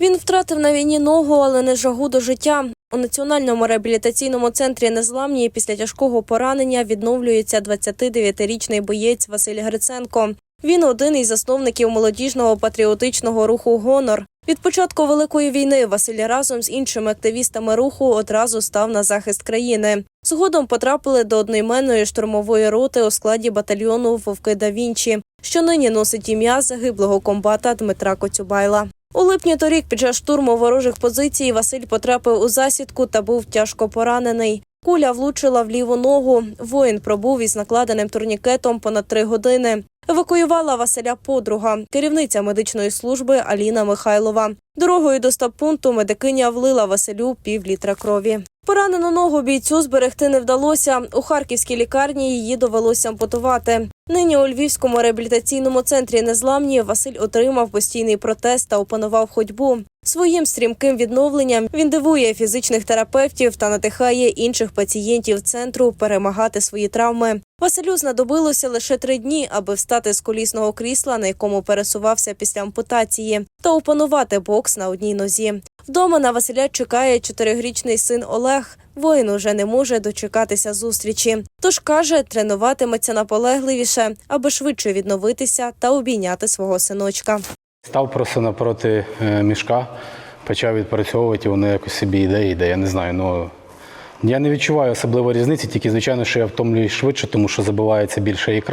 Він втратив на війні ногу, але не жагу до життя. У національному реабілітаційному центрі незламні після тяжкого поранення відновлюється 29-річний боєць Василь Гриценко. Він один із засновників молодіжного патріотичного руху Гонор. Від початку великої війни Василь разом з іншими активістами руху одразу став на захист країни. Згодом потрапили до одноіменної штурмової роти у складі батальйону Вовки да Вінчі, що нині носить ім'я загиблого комбата Дмитра Коцюбайла. У липні торік під час штурму ворожих позицій Василь потрапив у засідку та був тяжко поранений. Куля влучила в ліву ногу. Воїн пробув із накладеним турнікетом понад три години. Евакуювала Василя подруга, керівниця медичної служби Аліна Михайлова. Дорогою до стаб-пункту медикиня влила Василю пів літра крові. Поранену ногу бійцю зберегти не вдалося. У харківській лікарні її довелося ампутувати. Нині у Львівському реабілітаційному центрі незламні Василь отримав постійний протез та опанував ходьбу. Своїм стрімким відновленням він дивує фізичних терапевтів та натихає інших пацієнтів центру перемагати свої травми. Василю знадобилося лише три дні, аби встати з колісного крісла, на якому пересувався після ампутації, та опанувати бокс на одній нозі. Вдома на Василя чекає чотирирічний син Олег. Воїн уже не може дочекатися зустрічі. Тож каже, тренуватиметься наполегливіше, аби швидше відновитися та обійняти свого синочка. Став просто напроти е, мішка, почав відпрацьовувати, воно якось собі йде, йде. Я не знаю. Ну я не відчуваю особливо різниці, тільки звичайно, що я втомлююсь швидше, тому що забивається більше ікра.